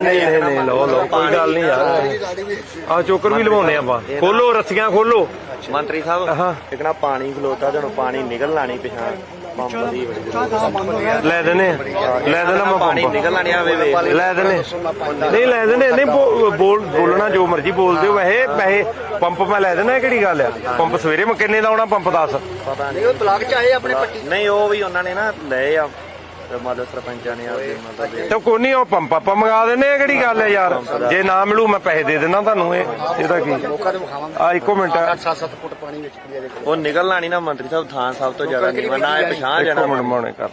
ਨਹੀਂ ਨਹੀਂ ਨਹੀਂ ਲਓ ਲਓ ਕੋਈ ਗੱਲ ਨਹੀਂ ਯਾਰ। ਆ ਚੋਕਰ ਵੀ ਲਵਾਉਨੇ ਆਪਾਂ। ਖੋਲੋ ਰੱਸੀਆਂ ਖੋਲੋ। ਮੰਤਰੀ ਸਾਹਿਬ ਹਾਂ। ਇੱਕ ਨਾ ਪਾਣੀ ਖਲੋਤਾ ਤੁਹਾਨੂੰ ਪਾਣੀ ਨਿਕਲ ਲਾਣੀ ਪਿਛਾਂ ਪੰਪ ਦੀ ਬੜੀ ਜ਼ਰੂਰਤ ਲੈ ਦਨੇ ਲੈ ਦੇਣਾ ਮੈਂ ਪਾਣੀ ਪੰਪ। ਨਿਕਲ ਲਾਣੀ ਆਵੇ ਵੇ ਲੈ ਦਨੇ ਨਹੀਂ ਲੈ ਦਨੇ ਨਹੀਂ ਬੋਲ ਬੋਲਣਾ ਜੋ ਮਰਜ਼ੀ ਬੋਲ ਦਿਓ। ਵੈਸੇ ਪੈਸੇ ਪੰਪ ਮੈਂ ਲੈ ਦੇਣਾ ਕਿਹੜੀ ਗੱਲ ਆ? ਪੰਪ ਸਵੇਰੇ ਮੈਂ ਕਿੰਨੇ ਦਾ ਆਉਣਾ ਪੰਪ ਦੱਸ। ਪਤਾ ਨਹੀਂ ਉਹ ਬਲਾਕ ਚ ਆਏ ਆਪਣੇ ਪੱਟੀ ਨਹੀਂ ਉਹ ਵੀ ਉਹਨਾਂ ਨੇ ਨਾ ਲਏ ਆ। ਤੇ ਮਤਲਬ ਸਰਪੰਚਾਂ ਨੇ ਆਪਦੇ ਮਤਲਬ ਤੇ ਕੋਈ ਨਹੀਂ ਉਹ ਪੰਪ ਆਪਾਂ ਮੰਗਾ ਕਿਹੜੀ ਗੱਲ ਹੈ ਯਾਰ? ਜੇ ਨਾ ਮਿਲੂ ਮੈਂ ਪੈਸੇ ਦੇ ਦਿੰਦਾ ਤੁਹਾਨੂੰ ਇਹ। ਇਹਦਾ ਕੀ? ਆ ਇੱਕੋ ਮਿੰਟ। 7-7 ਫੁੱਟ ਪਾਣੀ ਵਿੱਚ ਪਿਆ ਦੇਖੋ। ਉਹ ਨਿਕਲਣਾ ਨਹੀਂ ਨਾ ਮੰਤਰੀ ਸਾਹਿਬ ਥਾਂ ਸਭ ਤੋਂ ਜ਼ਿਆਦਾ ਨਹੀਂ। ਨਾ ਇਹ ਪਛਾਣ ਜਾਣਾ। ਇੱਕੋ ਮਿੰਟ ਮਾਉਣੇ ਕਰ।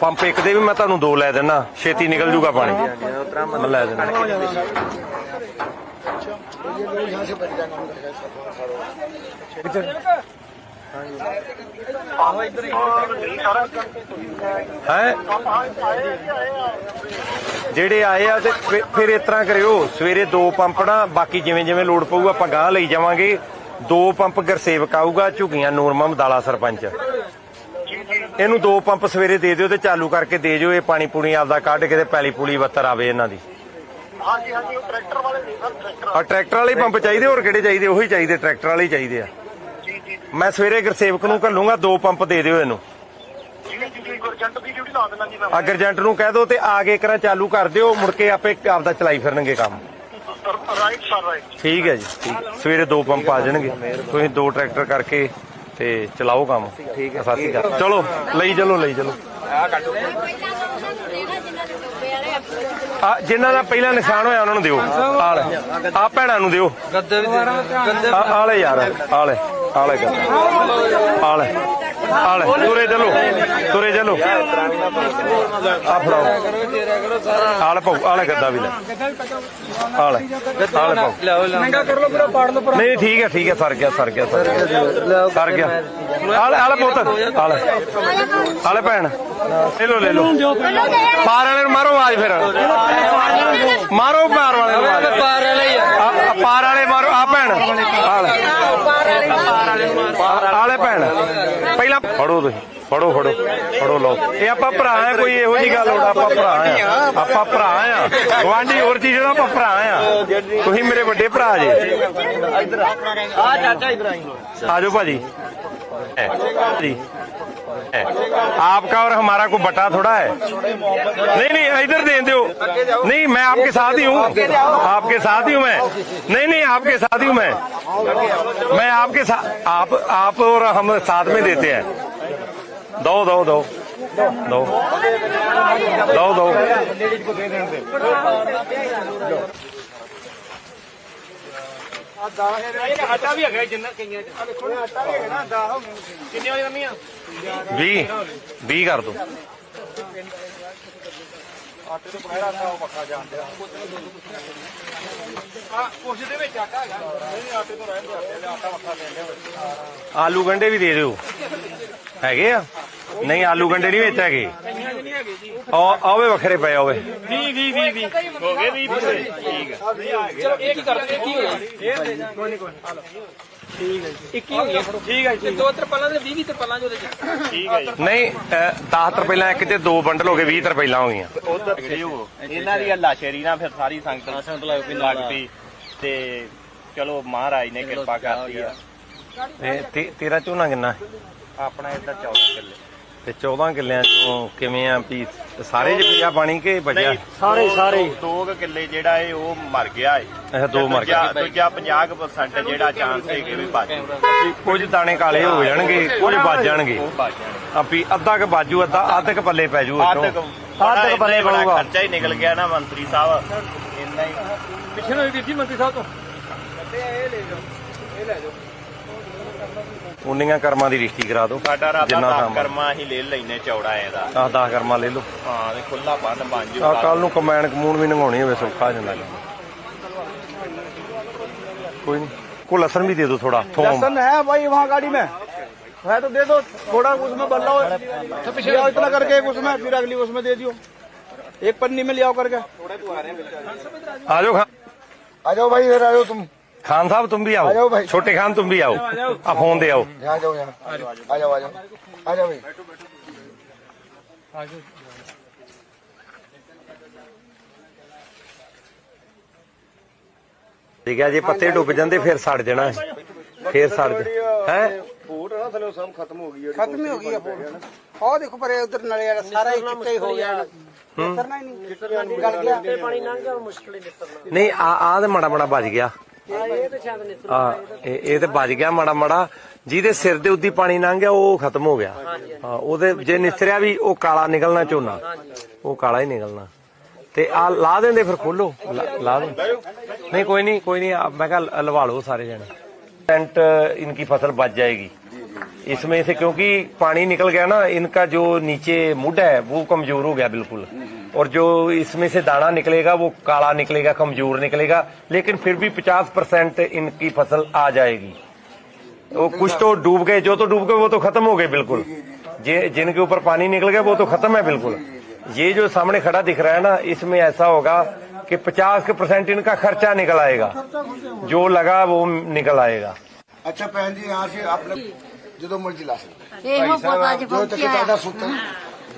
ਪੰਪ ਇੱਕ ਦੇ ਵੀ ਮੈਂ ਤੁਹਾਨੂੰ ਦੋ ਲੈ ਦੇਣਾ ਛੇਤੀ ਨਿਕਲ ਜੂਗਾ ਪਾਣੀ। ਮੈਂ ਲੈ ਦੇਣਾ ਇਹ ਲੋਈ ਹਾਂ ਸੇ ਬੱਜਾ ਕੰਮ ਕਰੇਗਾ ਸਰਪੰਚ ਸਾਹਿਬ ਹੈ? ਜਿਹੜੇ ਆਏ ਆ ਤੇ ਫਿਰ- ਇਸ ਤਰ੍ਹਾਂ ਕਰਿਓ। ਸਵੇਰੇ ਦੋ ਪੰਪ ਨਾ ਬਾਕੀ ਜਿਵੇਂ ਜਿਵੇਂ ਲੋਡ ਪਊ ਆਪਾਂ ਗਾਂ ਲਈ ਜਾਵਾਂਗੇ। ਦੋ ਪੰਪ ਗਰਸੇਵਕ ਆਊਗਾ ਝੁਗੀਆਂ ਨੂਰਮਾ ਮਦਾਲਾ ਸਰਪੰਚ। ਇਹਨੂੰ ਦੋ ਪੰਪ ਸਵੇਰੇ ਦੇ ਦਿਓ ਤੇ ਚਾਲੂ ਕਰਕੇ ਦੇ ਜਿਓ ਇਹ ਪਾਣੀ ਪੂਣੀ ਆਪਦਾ ਕੱਢ ਕੇ ਤੇ ਪੈਲੀ ਪੂਲੀ ਵੱਤਰ ਆਵੇ ਇਹਨਾਂ ਦੀ। ਹਾਂਜੀ ਹਾਂਜੀ ਉਹ ਟਰੈਕਟਰ ਵਾਲੇ ਨਹੀਂ ਸਰ ਟਰੈਕਟਰ ਆ ਟਰੈਕਟਰ ਵਾਲੇ ਪੰਪ ਚਾਹੀਦੇ ਹੋਰ ਕਿਹੜੇ ਚਾਹੀਦੇ? ਉਹੀ ਚਾਹੀਦੇ ਟਰੈਕਟਰ ਵਾਲੇ ਚਾਹੀਦੇ ਆ। ਮੈਂ ਸਵੇਰੇ ਗੁਰਸੇਵਕ ਨੂੰ ਘੱਲੂਗਾ, ਦੋ ਪੰਪ ਦੇ ਦਿਓ ਇਹਨੂੰ। ਜੀ ਜੀ ਗੁਰਜੰਟ ਦੀ ਡਿਊਟੀ ਲਾ ਦੇਣਾ ਜੀ ਮੈਂ ਅਗਰ ਨੂੰ ਕਹਿ ਦਿਓ ਤੇ ਆ ਕੇ ਕਰਾਂ ਚਾਲੂ ਕਰ ਦਿਓ, ਮੁੜ ਕੇ ਆਪੇ ਆਪਦਾ ਚਲਾਈ ਫਿਰਨਗੇ ਕੰਮ। ਰਾਈਟ ਸਰ ਰਾਈਟ ਠੀਕ ਹੈ ਜੀ, ਠੀਕ। ਸਵੇਰੇ ਦੋ ਪੰਪ ਆ ਜਾਣਗੇ। ਤੁਸੀਂ ਦੋ ਟਰੈਕਟਰ ਕਰਕੇ ਤੇ ਚਲਾਓ ਕੰਮ। ਠੀਕ ਹੈ ਸਤਿ ਸ਼੍ਰੀ ਚਲੋ, ਲਈ ਚਲੋ ਲਈ ਚਲੋ। ਆ, ਜਿਨ੍ਹਾਂ ਦਾ ਪਹਿਲਾਂ ਨਿਸ਼ਾਨ ਹੋਇਆ, ਉਹਨਾਂ ਨੂੰ ਦਿਓ। ਆ ਲੈ। ਆ ਭੈਣਾਂ ਨੂੰ ਦਿਓ। ਗੱਦੇ ਵੀ ਆ ਲੈ ਯਾਰ ਆਲੇ ਲੈ। ਆ ਲੈ ਗੱਦਾ ਆ ਲੈ ਆ ਲੈ ਤੁਰੇ ਚਲੋ। ਤੁਰੇ ਚਲੋ। ਆ ਫੜਾਓ। ਆ ਲੈ ਪਾਓ। ਆ ਲੈ ਗੱਦਾ ਵੀ ਲੈ। ਆ ਲੈ ਆ ਲੈ ਪਾਓ। ਨੰਗਾ ਕਰ ਲੋ ਪੂਰਾ ਪਾੜ ਲੋ ਨਹੀਂ ਠੀਕ ਹੈ ਠੀਕ ਹੈ। ਸਰ ਗਿਆ ਸਰ ਗਿਆ ਸਰ ਗਿਆ। ਸਰ ਗਿਆ। ਆ ਲੈ ਆ ਲੈ ਪੁੱਤ। ਆ ਲੈ ਆ ਲੈ ਭੈਣ। ਲੈ ਲੋ ਲੈ ਲੋ ਪਾਰ ਵਾਲੇ ਨੂੰ ਮਾਰੋ ਆਵਾਜ਼ ਫਿਰ। ਮਾਰੋ ਪਾਰ ਵਾਲੇ ਨੂੰ ਆਵਾਜ਼ ਪਾਰ ਵਾਲੇ ਆ ਆ ਆ ਪਾਰ ਵਾਲੇ ਮਾਰੋ ਆ ਭੈਣ ਆ ਲੈ ਆ ਲੈ ਭੈਣ ਪਹਿਲਾਂ ਫੜੋ ਤੁਸੀਂ ਫੜੋ ਫੜੋ ਫੜੋ ਲਓ ਇਹ ਆਪਾਂ ਭਰਾ ਆ ਕੋਈ ਇਹੋ ਜੀ ਗੱਲ ਹੋਣਾ ਆਪਾਂ ਭਰਾ ਆ ਆਪਾਂ ਭਰਾ ਆ ਗਵਾਂਢੀ ਹੋਰ ਚੀਜ਼ ਨਾ ਆਪਾਂ ਭਰਾ ਆ ਤੁਸੀਂ ਮੇਰੇ ਵੱਡੇ ਭਰਾ ਜੇ ਆ ਚਾਚਾ ਇਧਰ ਆਈ आजो भाजी है, जी है। आपका और हमारा को बटा थोड़ा है नहीं नहीं इधर दे दो नहीं मैं आपके साथ ही हूँ आपके साथ ही हूँ मैं नहीं नहीं आपके साथ ही हूँ मैं मैं आपके साथ आप आप और हम साथ में देते हैं ਦੋ ਦੋ ਦੋ। ਦੋ। ਦੋ ਦੋ। ਲੇਡੀਜ਼ ਕੋ ਆ ਦਾ ਇਹ ਆਟਾ ਵੀ ਹੈਗਾ ਜਿੰਨਾ ਕਈਆਂ ਚ ਆ ਦੇਖੋ ਆਟਾ ਵੀ ਹੈਗਾ ਨਾ ਦਾ ਹੋ ਕਿੰਨੇ ਵਾਲੀ ਮੰਮੀ ਆ 20 20 ਕਰ ਦੋ। ਆਟੇ ਤੋਂ ਬਗੈਰ ਆਟਾ ਪੱਕਾ ਜਾਣ ਆ ਆਲੂ ਗੰਡੇ ਵੀ ਦੇ ਦਿਓ। ਹੈਗੇ ਆ? ਨਹੀਂ ਆਲੂ ਗੰਡੇ ਨਹੀਂ ਵਿੱਚ ਹੈਗੇ। ਕਈਆਂ ਚ ਨਹੀਂ ਹੈਗੇ ਜੀ ਆ ਆਵੇ ਵੱਖਰੇ ਪਏ ਆਵੇ 20 20 20 20 ਹੋ ਗਏ 20 ਪੂਰੇ ਠੀਕ ਹੈ ਚਲੋ ਇਹ ਕੀ ਕਰਦੇ ਇਹ ਕੀ ਹੋਇਆ ਕੋਈ ਨਹੀਂ ਕੋਈ ਠੀਕ ਹੈ ਜੀ 21 ਹੋ ਗਿਆ ਠੀਕ ਹੈ ਜੀ ਦੋ ਤਰਪਾਲਾਂ ਦੇ 20 20 ਤਰਪਾਲਾਂ ਜੋ ਦੇ ਠੀਕ ਹੈ ਜੀ ਨਹੀਂ 10 ਤਰਪੈਲਾਂ ਇੱਕ ਤੇ ਦੋ ਬੰਡਲ ਹੋ ਗਏ 20 ਤਰਪੈਲਾਂ ਹੋ ਗਈਆਂ ਉਧਰ ਹੋ ਇਹਨਾਂ ਦੀ ਅੱਲਾ ਸ਼ੇਰੀ ਨਾਲ ਫਿਰ ਸਾਰੀ ਸੰਗਤ ਸੰਗਤ ਲੱਗ ਪਈ ਤੇ ਚਲੋ ਮਹਾਰਾਜ ਨੇ ਕਿਰਪਾ ਕਰਤੀ ਆ। ਤੇ ਤੇਰਾ ਝੋਨਾ ਕਿੰਨਾ? ਹੈ? ਆਪਣਾ ਇੱਧਰ 14 ਕਿੱਲੇ। ਤੇ 14 ਕਿੱਲਿਆਂ ਚੋਂ ਕਿਵੇਂ ਆ ਵੀ ਸਾਰੇ ਚ ਪਿਆ ਪਾਣੀ ਕੇ ਬਚਿਆ? ਸਾਰੇ ਸਾਰੇ। ਦੋ ਕੁ ਕਿੱਲੇ ਜਿਹੜਾ ਏ ਉਹ ਮਰ ਗਿਆ ਏ। ਅੱਛਾ ਦੋ ਮਰ ਦੂਜਾ ਗਏ। ਦੂਜਾ 50% ਜਿਹੜਾ ਚਾਂਸ ਹੈ ਕਿ ਵੀ ਬਚ ਜਾਊ। ਕੁਝ ਦਾਣੇ ਕਾਲੇ ਹੋ ਜਾਣਗੇ ਕੁਝ ਬਚ ਜਾਣਗੇ। ਉਹ ਬਚ ਜਾਣਗੇ। ਆਪੀ ਅੱਧਾ ਕ ਬਾਜੂ ਅੱਧਾ ਅੱਧ ਕ ਪੱਲੇ ਪੈ ਜੂ ਅੱਧ ਕੁ ਅੱਧ ਕ ਪੱਲੇ ਬੜਾ ਪਊਗਾ। ਖਰਚਾ ਹੀ ਨਿਕਲ ਗਿਆ ਨਾ ਮੰਤਰੀ ਸਾਹਿਬ। ਇੰਨਾ ਹੀ। ਪਿੱਛੇ ਨੂੰ ਵੀਰ ਜੀ ਮੰਤਰੀ ਸਾਹਿਬ ਤੋਂ। ਉਨੀਆਂ ਕਰਮਾਂ ਦੀ ਰਿਸ਼ਤੀ ਕਰਾ ਦਿਓ ਸਾਡਾ ਰਾਤਾ ਜਿੰਨਾ ਦਾ ਕੰਮ ਕਰਮਾ ਹੀ ਲੈ ਲੈਨੇ ਚੌੜਾ ਇਹਦਾ ਆਹ 10 ਕਰਮਾਂ ਲੈ ਲਓ ਹਾਂ ਤੇ ਖੁੱਲਾ ਬੰਨ ਬਣ ਜੂ ਆ ਕੱਲ ਨੂੰ ਕਮੈਨ ਕਮੂਨ ਵੀ ਨੰਗਾਉਣੀ ਹੋਵੇ ਸੌਖਾ ਹੋ ਜਾਂਦਾ ਕੰਮ। ਕੋਈ ਨਹੀਂ ਕੋ ਲਸਣ ਵੀ ਦੇ ਦਿਓ ਥੋੜਾ ਥੋਮ है भाई वहाँ गाड़ी में है तो दे दो थोड़ा उसमें बदलाव ले आओ इतना करके एक उसमें फिर अगली उसमें दे दियो एक पन्नी में ले आओ करके आ जाओ खान आ जाओ भाई इधर आ जाओ तुम खान साहब तुम भी आ आओ जाओ भाई। छोटे खान तुम भी आओ आ फोन दे आओ यहाँ जाओ यहाँ आ जाओ आ जाओ आ जाओ भाई ਠੀਕ ਹੈ ਜੇ ਪੱਤੇ ਡੁੱਬ ਜਾਂਦੇ ਫਿਰ ਸੜ ਜਾਣਾ ਹੈ। ਫਿਰ ਸੜ ਹੈ ਫੂਟ ਨਾ ਥਲੇ ਸਭ ਖਤਮ ਹੋ ਗਈ ਖਤਮ ਹੀ ਹੋ ਗਈ ਆ ਫੂਟ ਉਹ ਦੇਖੋ ਪਰੇ ਉਧਰ ਨਲੇ ਵਾਲਾ ਸਾਰਾ ਹੀ ਚਿੱਟਾ ਹੀ ਹੋ ਗਿਆ ਨਿਕਲਣਾ ਹੀ ਨਹੀਂ ਗਲ ਗਿਆ ਨਹੀਂ ਆ ਆ ਤੇ ਮਾੜਾ ਮਾੜਾ ਵੱਜ ਗਿਆ ਆ ਇਹ ਇਹ ਤੇ ਵੱਜ ਗਿਆ ਮਾੜਾ ਮਾੜਾ ਜਿਹਦੇ ਸਿਰ ਦੇ ਉੱਦੀ ਪਾਣੀ ਲੰਘ ਗਿਆ ਉਹ ਖਤਮ ਹੋ ਗਿਆ ਹਾਂ ਉਹਦੇ ਜੇ ਨਿਸਰਿਆ ਵੀ ਉਹ ਕਾਲਾ ਨਿਕਲਣਾ ਝੋਨਾ ਉਹ ਕਾਲਾ ਹੀ ਨਿਕਲਣਾ ਤੇ ਆ ਲਾ ਦਿੰਦੇ ਫਿਰ ਖੋਲੋ ਲਾ ਦੋ नहीं कोई नहीं कोई नहीं आप मैं कहा लवा लो सारे जने परसेंट इनकी फसल बच जाएगी इसमें से क्योंकि पानी निकल गया ना इनका जो नीचे मुड है वो कमजोर हो गया बिल्कुल और जो इसमें से दाना निकलेगा वो काला निकलेगा कमज़ोर निकलेगा लेकिन फिर भी 50 परसेंट इनकी फ़सल आ जाएगी। वो कुछ तो डूब गए जो तो डूब गए वो तो खत्म हो गए बिल्कुल। जे जिनके ऊपर पानी निकल गया वो तो खत्म है बिल्कुल। ये जो सामने खड़ा दिख रहा है ना इसमें ऐसा होगा कि 50 के परसेंट इनका खर्चा निकल आएगा। जो लगा वो निकल आएगा। अच्छा पहन जी यहाँ से आप जो। मर्ज़ी ला सकते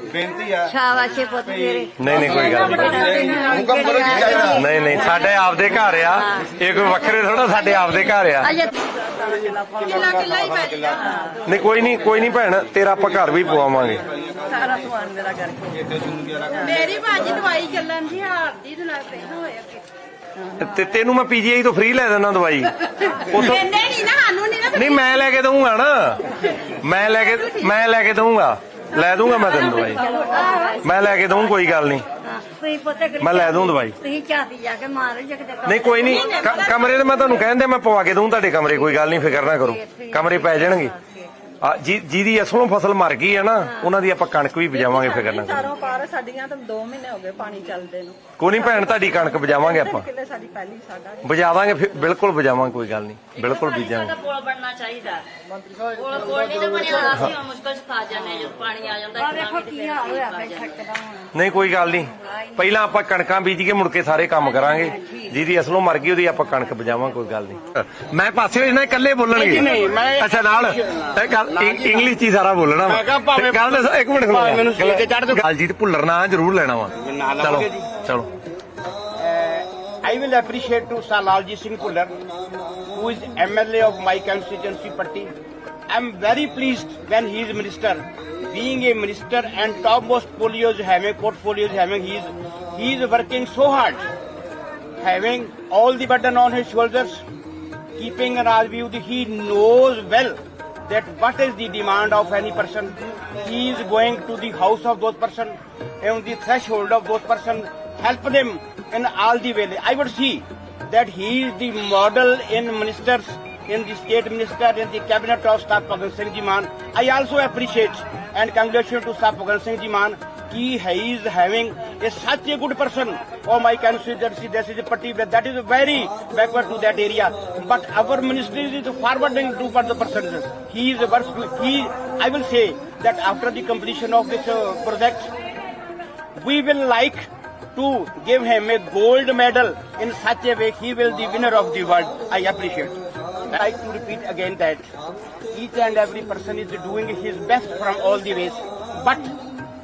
ਬੇਨਤੀ ਆ। ਸ਼ਾਬਾਸ਼ੇ ਪੁੱਤ ਤੇਰੇ। ਨਹੀਂ ਨਹੀਂ ਕੋਈ ਗੱਲ ਨਹੀਂ। ਹੁਕਮ ਕਰੋ ਜੀ ਚਾਹੀਦਾ ਨਹੀਂ ਨਹੀਂ ਸਾਡੇ ਆਪਦੇ ਘਰ ਆ। ਇਹ ਕੋਈ ਵੱਖਰੇ ਥੋੜਾ ਸਾਡੇ ਆਪਦੇ ਘਰ ਆ। ਕਿੱਲਾ ਹੀ ਪੈ ਨਹੀਂ ਕੋਈ ਨਹੀਂ ਕੋਈ ਨਹੀਂ ਭੈਣ ਤੇਰਾ ਆਪਾਂ ਘਰ ਵੀ ਪਵਾਵਾਂਗੇ। ਮੇਰੀ ਬਾਜੀ ਦਵਾਈ ਚੱਲਣ ਦੀ ਹਾਰ ਦੀ ਨਾਲ ਪਹਿਲਾਂ ਹੋਇਆ ਕਿ ਤੇ ਤੈਨੂੰ ਮੈਂ ਪੀਜੀਆਈ ਤੋਂ ਫ੍ਰੀ ਲੈ ਦਿੰਦਾ ਦਵਾਈ। ਉਥੋਂ ਕਹਿੰਦੇ ਨਹੀਂ ਨਾ ਸਾਨੂੰ ਨਹੀਂ ਨਾ ਨਹੀਂ ਮੈਂ ਲੈ ਕੇ ਦਊਂਗਾ ਨਾ। ਮੈਂ ਲੈ ਕੇ ਮੈਂ ਲੈ ਕੇ ਦਊਂਗਾ। ਲੈ ਦੂੰਗਾ ਮੈਂ ਤੈਨੂੰ ਦਵਾਈ। ਮੈਂ ਲੈ ਕੇ ਦਊਂ ਕੋਈ ਗੱਲ ਨਹੀਂ। ਤੁਸੀਂ ਪੁੱਤ ਮੈਂ ਲੈ ਦੂੰ ਦਵਾਈ। ਤੁਸੀਂ ਚਾਹਤੀ ਜਾ ਕੇ ਮਾਰੋ ਜੇ ਕਿਤੇ ਨਹੀਂ ਕੋਈ ਨਹੀਂ। ਕ- ਕਮਰੇ ਤੇ ਮੈਂ ਤੁਹਾਨੂੰ ਕਹਿੰਦੇ ਮੈਂ ਪਵਾ ਕੇ ਦਊਂ ਤੁਹਾਡੇ ਕਮਰੇ ਕੋਈ ਗੱਲ ਨਹੀਂ ਫਿਕਰ ਨਾ ਕਰੋ। ਕਮਰੇ ਪੈ ਜਾਣਗੇ। ਆ ਜੀ- ਜਿਹਦੀ ਅਸਲੋਂ ਫਸਲ ਮਰ ਗਈ ਹੈ ਨਾ ਉਹਨਾਂ ਦੀ ਆਪਾਂ ਕਣਕ ਵੀ ਬਜਾਵਾਂਗੇ ਫਿਕਰ ਨਾ ਕਰੋ ਚਾਰੋਂ ਪਾਰ ਸਾਡੀਆਂ ਤਾਂ 2 ਮਹੀਨੇ ਹੋ ਗਏ ਪਾਣੀ ਚੱਲਦੇ ਨੂੰ। ਕੋਈ ਨਹੀਂ ਭੈਣ ਤੁਹਾਡੀ ਕਣਕ ਬਜਾਵਾਂਗੇ ਆਪਾਂ। ਕਿੱਲੇ ਸਾਡੀ ਪਹਿਲੀ ਸਾਡਾ ਬਜਾਵਾਂਗੇ ਫਿਰ ਬਿਲਕੁਲ ਬਜਾਵਾਂਗੇ ਕੋਈ ਗੱਲ ਨਹੀਂ ਬਿਲਕੁਲ ਬੀਜਾਂਗੇ ਪੁਲ ਬਣਨਾ ਚਾਹੀਦਾ। ਪੁਲ ਪੁਲ ਨਹੀਂ ਤਾਂ ਬਣਿਆ ਅਸੀਂ ਹੁਣ ਮੁਸ਼ਕਲ ਚ ਫਸ ਜਾਂਦੇ ਹਾਂ ਜਦੋਂ ਪਾਣੀ ਆ ਜਾਂਦਾ ਆ ਵੇਖੋ ਕੀ ਹਾਲ ਹੋਇਆ ਪਿਆ ਛੱਕਦਾ ਹੁਣ। ਨਹੀਂ ਕੋਈ ਗੱਲ ਨਹੀਂ ਪਹਿਲਾਂ ਆਪਾਂ ਕਣਕਾਂ ਬੀਜ ਕੇ ਮੁੜ ਕੇ ਸਾਰੇ ਕੰਮ ਕਰਾਂਗੇ। ਜਿਹਦੀ ਅਸਲੋਂ ਮਰ ਗਈ ਉਹਦੀ ਆਪਾਂ ਕਣਕ ਬਜਾਵਾਂ ਕੋਈ ਗੱਲ ਨਹੀਂ। ਮੈਂ ਪਾਸੇ ਹੋ ਜਾਣਾ ਇਕੱਲੇ ਬੋਲਣਗੇ। ਨਹੀਂ, ਮੈਂ- ਅੱਛਾ ਨਾਲ। ਇਹ ਗੱਲ ਇੰਗਲਿਸ਼ ਚ ਹੀ ਸਾਰਾ ਬੋਲਣਾ ਵਾ। ਮੈਂ ਕਿਹਾ ਭਾਵੇਂ- ਤੇ ਗੱਲ ਦੱਸੋ, ਇੱਕ ਮਿੰਟ ਖਲੋ ਭਾਵੇਂ ਮੈਨੂੰ ਸੀਟ ਤੇ ਚੜ੍ਹ ਦਿਓ। ਗਲਜੀਤ ਭੁੱਲਰ ਨਾਂ ਜ਼ਰੂਰ ਲੈਣਾ ਵਾ ਨਾਂ ਚਲੋ ਜੀ। ਚਲੋ I will appreciate to Salalji Singh Pullar, who is MLA of my constituency party. I am very pleased when he is minister. Being a minister and topmost portfolios having portfolios having, he is he is working so hard, having all the burden on his shoulders, keeping an eye view. He knows well that what is the demand of any person. He is going to the house of those person, on the threshold of those person, help them in all the way. I would see that he is the model in ministers, in the state minister, in the cabinet of Sir Bhagat Singh Ji Man. I also appreciate and congratulate to Sir Bhagat Singh Ji He is having a such a good person. Oh my constituency this is a particular that is very backward to that area. But our ministry is forwarding to for the person. He is a work he i will say that after the completion of this uh, project we will like to give him a gold medal in such a way he will the winner of the world. I appreciate. I like to repeat again that each and every person is doing his best from all the ways but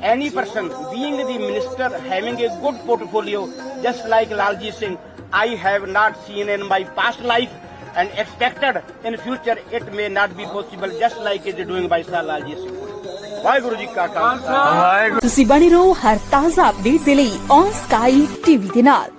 any person being the minister having a good portfolio just like lalji singh i have not seen in my past life and expected in future it may not be possible just like it is doing by sir lalji singh Waheguru ji ਕਾ ਖਾਲਸਾ ਵਾਹਿਗੁਰੂ ਤੁਸੀਂ ਬਣੇ ਰਹੋ ਹਰ ਤਾਜ਼ਾ update ਦੇ ਲਈ on sky TV ਦੇ ਨਾਲ